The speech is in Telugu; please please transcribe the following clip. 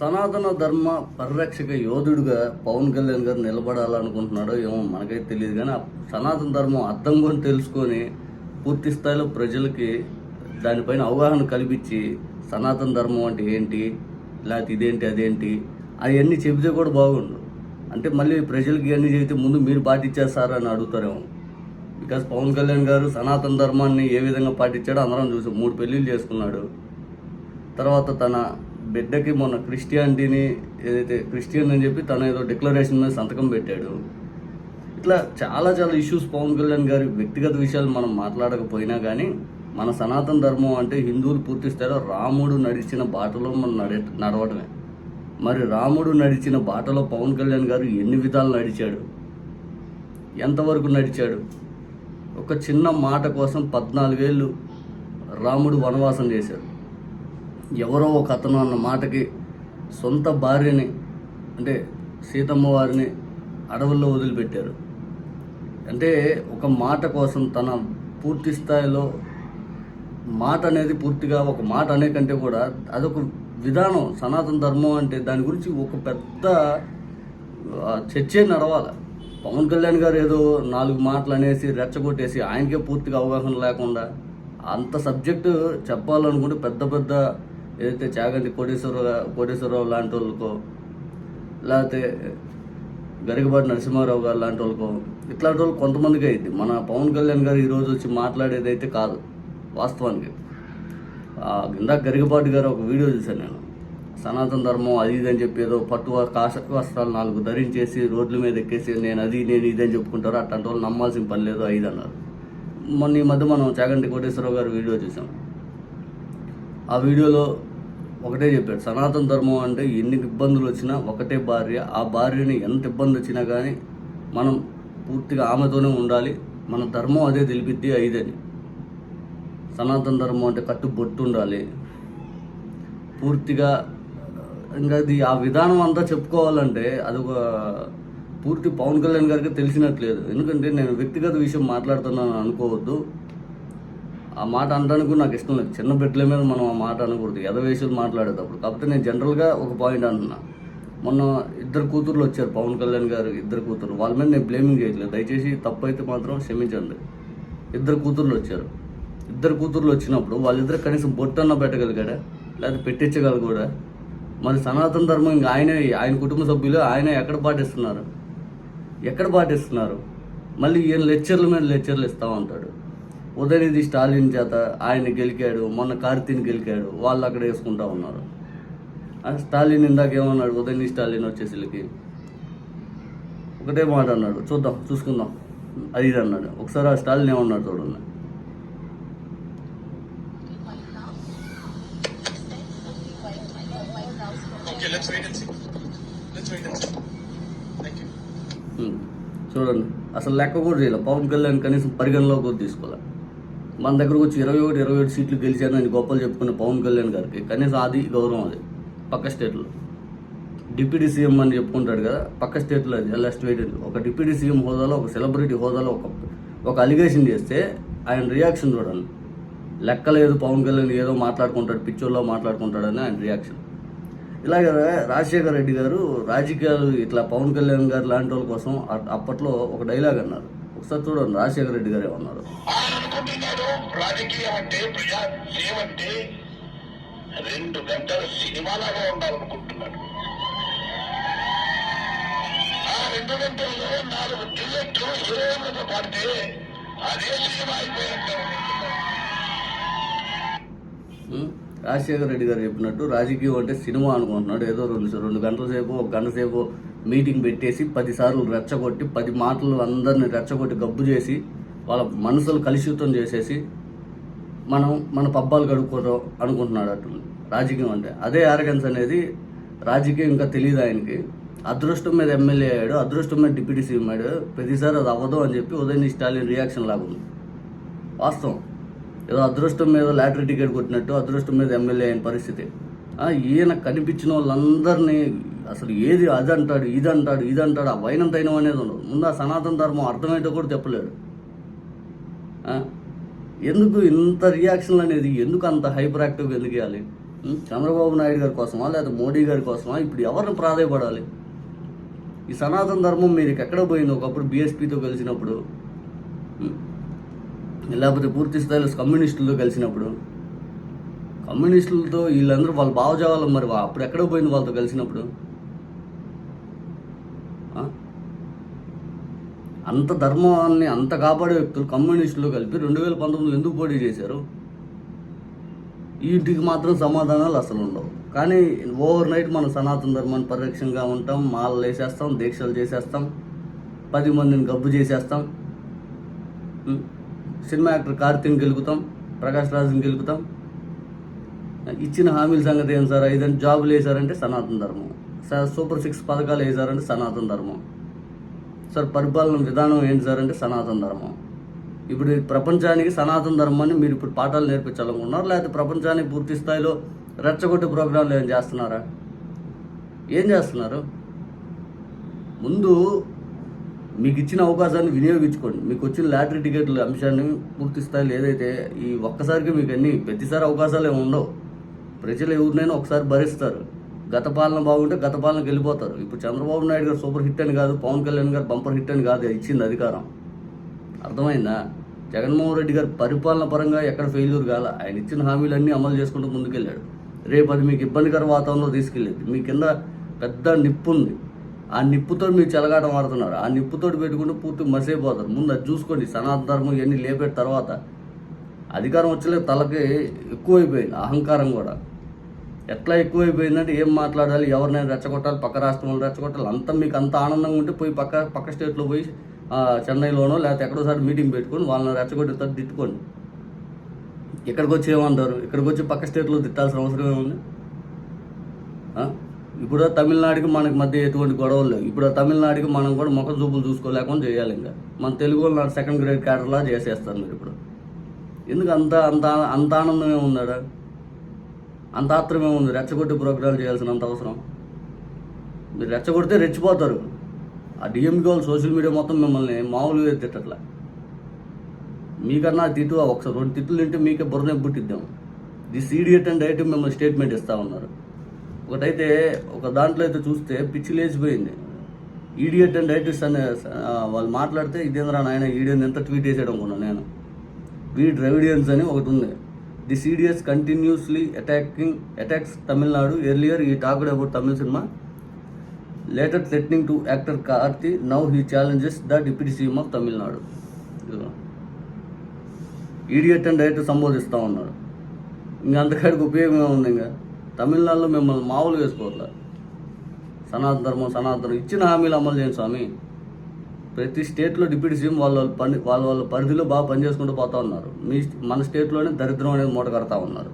సనాతన ధర్మ పరిరక్షక యోధుడుగా పవన్ కళ్యాణ్ గారు నిలబడాలనుకుంటున్నాడో ఏమో మనకైతే తెలియదు కానీ ఆ సనాతన ధర్మం అర్థం కొని తెలుసుకొని పూర్తి స్థాయిలో ప్రజలకి దానిపైన అవగాహన కల్పించి సనాతన ధర్మం అంటే ఏంటి లేకపోతే ఇదేంటి అదేంటి అవన్నీ చెబితే కూడా బాగుండు. అంటే మళ్ళీ ప్రజలకి ఇవన్నీ చెబితే ముందు మీరు పాటించేస్తారా అని అడుగుతారేమో. బికాస్ పవన్ కళ్యాణ్ గారు సనాతన ధర్మాన్ని ఏ విధంగా పాటించాడో అందరం చూసాం. మూడు పెళ్ళిళ్ళు చేసుకున్నాడు. తర్వాత తన బిడ్డకి మొన్న క్రిస్టియానిటీని ఏదైతే క్రిస్టియన్ అని చెప్పి తన ఏదో డిక్లరేషన్ మీద సంతకం పెట్టాడు. ఇట్లా చాలా చాలా ఇష్యూస్ పవన్ కళ్యాణ్ గారి వ్యక్తిగత విషయాలు మనం మాట్లాడకపోయినా కానీ మన సనాతన ధర్మం అంటే హిందువులు పూర్తిస్తారో రాముడు నడిచిన బాటలో మనం నడే నడవడమే. మరి రాముడు నడిచిన బాటలో పవన్ కళ్యాణ్ గారు ఎన్ని విధాలు నడిచాడు? ఎంతవరకు నడిచాడు? ఒక చిన్న మాట కోసం పద్నాలుగేళ్ళు రాముడు వనవాసం చేశారు. ఎవరో ఒక అతను అన్న మాటకి సొంత భార్యని అంటే సీతమ్మ వారిని అడవుల్లో వదిలిపెట్టారు. అంటే ఒక మాట కోసం తన పూర్తి స్థాయిలో మాట అనేది పూర్తిగా ఒక మాట అనే కంటే కూడా అదొక విధానం సనాతన ధర్మం అంటే దాని గురించి ఒక పెద్ద చర్చే నడవాలి. పవన్ కళ్యాణ్ గారు ఏదో నాలుగు మాటలు అనేసి రెచ్చగొట్టేసి ఆయనకే పూర్తిగా అవగాహన లేకుండా అంత సబ్జెక్టు చెప్పాలనుకుంటే పెద్ద పెద్ద ఏదైతే చాగంటి కోటేశ్వరరావు కోటేశ్వరరావు లాంటి వాళ్ళకో లేకపోతే గరికపాటి నరసింహారావు గారు లాంటి వాళ్ళకో ఇట్లాంటి వాళ్ళు కొంతమందికి అయింది. మన పవన్ కళ్యాణ్ గారు ఈరోజు వచ్చి మాట్లాడేది అయితే కాదు వాస్తవానికి. ఇందాక గరికపాటి గారు ఒక వీడియో చూశాను నేను. సనాతన ధర్మం అది ఇది అని చెప్పి ఏదో పట్టు కాష వస్త్రాలు నాలుగు ధరించేసి రోడ్ల మీద ఎక్కేసి నేను అది నేను ఇది అని చెప్పుకుంటారు. అట్లాంటి వాళ్ళు నమ్మాల్సిన పని లేదు ఐదు అన్నారు. మొన్న ఈ మధ్య మనం చాగంటి కోటేశ్వరరావు గారు వీడియో చూసాం ఆ వీడియోలో ఒకటే చెప్పాడు. సనాతన ధర్మం అంటే ఎన్ని ఇబ్బందులు వచ్చినా ఒకటే భార్య. ఆ భార్యని ఎంత ఇబ్బంది వచ్చినా కానీ మనం పూర్తిగా ఆమెతోనే ఉండాలి. మన ధర్మం అదే తెలిపిద్ది అయిదని సనాతన ధర్మం అంటే కట్టు బొట్టు ఉండాలి. పూర్తిగా ఇంకా అది ఆ విధానం అంతా చెప్పుకోవాలంటే అది ఒక పూర్తి పవన్ కళ్యాణ్ గారికి తెలిసినట్లేదు. ఎందుకంటే నేను వ్యక్తిగత విషయం మాట్లాడుతున్నాను అనుకోవద్దు. ఆ మాట అనడానికి కూడా నాకు ఇష్టం లేదు. చిన్న బిడ్డల మీద మనం ఆ మాట అనకూడదు. ఎదవేషాలు మాట్లాడేటప్పుడు. కాకపోతే నేను జనరల్గా ఒక పాయింట్ అంటున్నా మొన్న ఇద్దరు కూతుర్లు వచ్చారు పవన్ కళ్యాణ్ గారు ఇద్దరు కూతురు వాళ్ళ మీద నేను బ్లేమింగ్ చేయట్లేదు. దయచేసి తప్పు అయితే మాత్రం క్షమించండి. ఇద్దరు కూతుర్లు వచ్చారు. ఇద్దరు కూతుర్లు వచ్చినప్పుడు వాళ్ళిద్దరు కనీసం బొట్టన్న పెట్టగలిగాడా? లేకపోతే పెట్టించగలరు కూడా మరి సనాతన ధర్మం ఇంకా ఆయనే ఆయన కుటుంబ సభ్యులు ఆయన ఎక్కడ పాటిస్తున్నారు? ఎక్కడ పాటిస్తున్నారు? మళ్ళీ ఈయన లెక్చర్ల మీద లెక్చర్లు ఇస్తా ఉంటాడు ఉదయనిధి స్టాలిన్ చేత ఆయన గెలికాడు మొన్న కార్తీని గెలికాడు వాళ్ళు అక్కడ వేసుకుంటా ఉన్నారు. ఆ స్టాలిన్ ఇందాక ఏమన్నాడు ఉదయనిధి స్టాలిన్ వచ్చేసరికి? ఒకటే మాట అన్నాడు చూద్దాం చూసుకుందాం. అది ఇది అన్నాడు. ఒకసారి ఆ స్టాలిన్ ఏమన్నాడు చూడండి. ఉమ్. చూడండి. అసలు లెక్క కూడా చేయలేదు పవన్ కళ్యాణ్ కనీసం పరిగణలోకి కూడా తీసుకోవాలి మన దగ్గరకు వచ్చి ఇరవై ఒకటి ఇరవై ఏడు సీట్లు గెలిచానని గొప్పలు చెప్పుకునే పవన్ కళ్యాణ్ గారికి. కనీసం అది గౌరవం అది. పక్క స్టేట్లో. డిప్యూటీ సీఎం అని చెప్పుకుంటాడు కదా పక్క స్టేట్లో అది. లాస్ట్ వెయిట్ ఒక డిప్యూటీ సీఎం హోదాలో ఒక సెలబ్రిటీ హోదాలో ఒక ఒక అలిగేషన్ చేస్తే ఆయన రియాక్షన్ చూడండి. లెక్కలేదు పవన్ కళ్యాణ్ ఏదో మాట్లాడుకుంటాడు పిక్చర్లో మాట్లాడుకుంటాడని ఆయన రియాక్షన్. ఇలాగ రాజశేఖర రెడ్డి గారు రాజకీయాలు ఇట్లా పవన్ కళ్యాణ్ గారు లాంటి వాళ్ళ కోసం అప్పట్లో ఒక డైలాగ్ అన్నారు. ఒకసారి చూడండి రాజశేఖర రెడ్డి గారు ఏమన్నారు అనుకుంటున్నాడు రాజకీయం అంటే ప్రజా సేవ అంటే రెండు గంటల సినిమాలాగా ఉండాలనుకుంటున్నాడు ఆ రెండు గంటల్లో నాలుగు టికెట్లు హీరోయిన్లతో పాడితే అదే సినిమా అయిపోయినట్టు ఉం? రాజశేఖర రెడ్డి గారు చెప్పినట్టు రాజకీయం అంటే సినిమా అనుకుంటున్నాడు. ఏదో రెండు రెండు గంటల సేపు ఒక గంట సేపు మీటింగ్ పెట్టేసి పదిసార్లు రెచ్చగొట్టి పది మాటలు అందరిని రెచ్చగొట్టి గబ్బు చేసి వాళ్ళ మనసులు కలుషితం చేసేసి మనం మన పబ్బాలు గడుపుకోవడం అనుకుంటున్నాడు అటు. రాజకీయం అంటే అదే ఆరగన్స్ అనేది రాజకీయం ఇంకా తెలియదు ఆయనకి. అదృష్టం మీద ఎమ్మెల్యే అయ్యాడు అదృష్టం మీద డిప్యూటీ సీఎం అయ్యాడు. ప్రతిసారి అది అవ్వదు అని చెప్పి ఉదయనిధి స్టాలిన్ రియాక్షన్ లాగుంది వాస్తవం. ఏదో అదృష్టం మీద లాటరీ టికెట్ కొట్టినట్టు అదృష్టం మీద ఎమ్మెల్యే అయిన పరిస్థితి. ఈయన కనిపించిన వాళ్ళందరినీ అసలు ఏది అది అంటాడు ఇది అంటాడు ఇది అంటాడు ఆ వైనంతైనం అనేది ఉండదు. ముందు ఆ సనాతన ధర్మం అర్థమేంటో కూడా చెప్పలేడు. ఎందుకు ఇంత రియాక్షన్లు అనేది ఎందుకు అంత హైపర్ యాక్టివ్గా ఎందుకు ఇవ్వాలి చంద్రబాబు నాయుడు గారి కోసమా లేదా మోడీ గారి కోసమా? ఇప్పుడు ఎవరిని ప్రాధాయపడాలి? ఈ సనాతన ధర్మం మీరు ఎక్కడ పోయింది? ఒకప్పుడు బీఎస్పీతో కలిసినప్పుడు. లేకపోతే పూర్తి స్థాయిలో కమ్యూనిస్టులతో కలిసినప్పుడు కమ్యూనిస్టులతో వీళ్ళందరూ వాళ్ళ భావజావాలు మరి అప్పుడు ఎక్కడ పోయింది వాళ్ళతో కలిసినప్పుడు? అంత ధర్మాన్ని అంత కాపాడే వ్యక్తులు కమ్యూనిస్టులు కలిపి రెండు వేల పంతొమ్మిది ఎందుకు పోటీ చేశారు? వీటికి మాత్రం సమాధానాలు అసలు ఉండవు. కానీ ఓవర్ నైట్ మనం సనాతన ధర్మాన్ని పరిరక్షణగా ఉంటాం మాలలు వేసేస్తాం దీక్షలు చేసేస్తాం పది మందిని గబ్బు చేసేస్తాం. సినిమా యాక్టర్ కార్తీని గెలుపుతాం ప్రకాష్ రాజుని గెలుపుతాం. ఇచ్చిన హామీల సంగతి ఏం సార్? ఐదంటే జాబులు వేశారంటే సనాతన ధర్మం. సార్ సూపర్ సిక్స్ పథకాలు వేశారంటే సనాతన ధర్మం. సార్ పరిపాలన విధానం ఏంటి సార్ అంటే సనాతన ధర్మం. ఇప్పుడు ప్రపంచానికి సనాతన ధర్మాన్ని మీరు ఇప్పుడు పాఠాలు నేర్పించాలనుకుంటున్నారు? లేకపోతే ప్రపంచానికి పూర్తి స్థాయిలో రెచ్చగొట్టే ప్రోగ్రాంలు ఏం చేస్తున్నారా? ఏం చేస్తున్నారు? ముందు మీకు ఇచ్చిన అవకాశాన్ని వినియోగించుకోండి. మీకు వచ్చిన లాటరీ టికెట్ల అంశాన్ని పూర్తి స్థాయిలో ఏదైతే ఈ ఒక్కసారికి మీకు అన్ని ప్రతిసారి అవకాశాలు ఏమి ఉండవు. ప్రజలు ఎవరినైనా ఒకసారి భరిస్తారు. గత పాలన బాగుంటే గత పాలనకి వెళ్ళిపోతారు. ఇప్పుడు చంద్రబాబు నాయుడు గారు సూపర్ హిట్ అని కాదు పవన్ కళ్యాణ్ గారు బంపర్ హిట్ అని కాదు ఇచ్చింది అధికారం. అర్థమైందా? జగన్మోహన్ రెడ్డి గారు పరిపాలన పరంగా ఎక్కడ ఫెయిల్యూర్ కాల? ఆయన ఇచ్చిన హామీలన్నీ అమలు చేసుకుంటూ ముందుకెళ్ళాడు. రేపు అది మీకు ఇబ్బందికర వాతావరణంలో తీసుకెళ్ళేది. మీ కింద పెద్ద నిప్పు ఉంది. ఆ నిప్పుతో మీరు చెలగాటం ఆడుతున్నారు. ఆ నిప్పుతో పెట్టుకుంటే పూర్తి మసైపోతారు. ముందు అది చూసుకోండి. సనాతన ధర్మం ఇవన్నీ లేపేట తర్వాత అధికారం వచ్చలే తలకి ఎక్కువైపోయింది. అహంకారం కూడా. ఎట్లా ఎక్కువైపోయిందంటే ఏం మాట్లాడాలి ఎవరినైనా రెచ్చగొట్టాలి పక్క రాష్ట్రంలో రెచ్చగొట్టాలి. అంతా మీకు అంత ఆనందంగా ఉంటే పోయి పక్క పక్క స్టేట్లో పోయి చెన్నైలోనో లేకపోతే ఎక్కడోసారి మీటింగ్ పెట్టుకొని వాళ్ళని రెచ్చగొట్టి తర్వాత తిట్టుకోండి. ఇక్కడికి వచ్చి ఏమంటారు? ఇక్కడికి వచ్చి పక్క స్టేట్లో తిట్టాల్సిన అవసరం ఏముంది? ఇప్పుడు తమిళనాడుకి మనకి మధ్య ఎటువంటి గొడవలు లేవు. ఇప్పుడు తమిళనాడుకి మనం కూడా ముఖ చూపులు చూసుకోలేకుండా చేయాలి ఇంకా. మన తెలుగు వాళ్ళు సెకండ్ గ్రేడ్ క్యాడర్లా చేసేస్తారు మీరు ఇప్పుడు. ఎందుకు అంత అంత అంత ఆనందమే ఉందాడా? అంత ఆత్రమే ఉంది. రెచ్చగొట్టి ప్రోగ్రాలు చేయాల్సినంత అవసరం. మీరు రెచ్చగొడితే రెచ్చిపోతారు. ఆ డిఎంకి వాళ్ళు సోషల్ మీడియా మొత్తం మిమ్మల్ని మామూలుగా తిట్టట్లా. మీకన్నా తిట్టు ఒకసారి రెండు తిట్లు తింటే మీకే బుర్రనే పుట్టిద్దాం. దిస్ ఈడియట్ అండ్ డైట్ మిమ్మల్ని స్టేట్మెంట్ ఇస్తా ఉన్నారు. ఒకటైతే ఒక దాంట్లో అయితే చూస్తే పిచ్చి లేచిపోయింది. ఈడియట్ అండ్ డైటిస్ట్ అనే వాళ్ళు మాట్లాడితే ఇదేంద్రా నాయన ఈడియన్ ఎంత ట్వీట్ చేసాడు అనుకున్నాను నేను. వీ ద్రవిడియన్స్ అని ఒకటి ఉంది. The సీడియస్ continuously attacking attacks Tamil Nadu. Earlier he talked about Tamil cinema. Later threatening to actor Karthi. Now he challenges the deputy CM of Tamil Nadu. Idiot and direct సంబోధిస్తూ ఉన్నాడు. ఇంకా అంతకాడికి ఉపయోగం ఉంది ఇంకా? తమిళనాడులో మిమ్మల్ని మామూలు వేసుకోవట్లే. సనాతన ధర్మం సనాతన ధర్మం. ఇచ్చిన హామీలు అమలు చేయండి స్వామి. ప్రతి స్టేట్లో డిప్యూటీ సీఎం వాళ్ళ వాళ్ళ పని వాళ్ళ వాళ్ళ పరిధిలో బాగా పనిచేసుకుంటూ పోతా ఉన్నారు. మీ మన స్టేట్లోనే దరిద్రం అనేది మూట కడతా ఉన్నారు.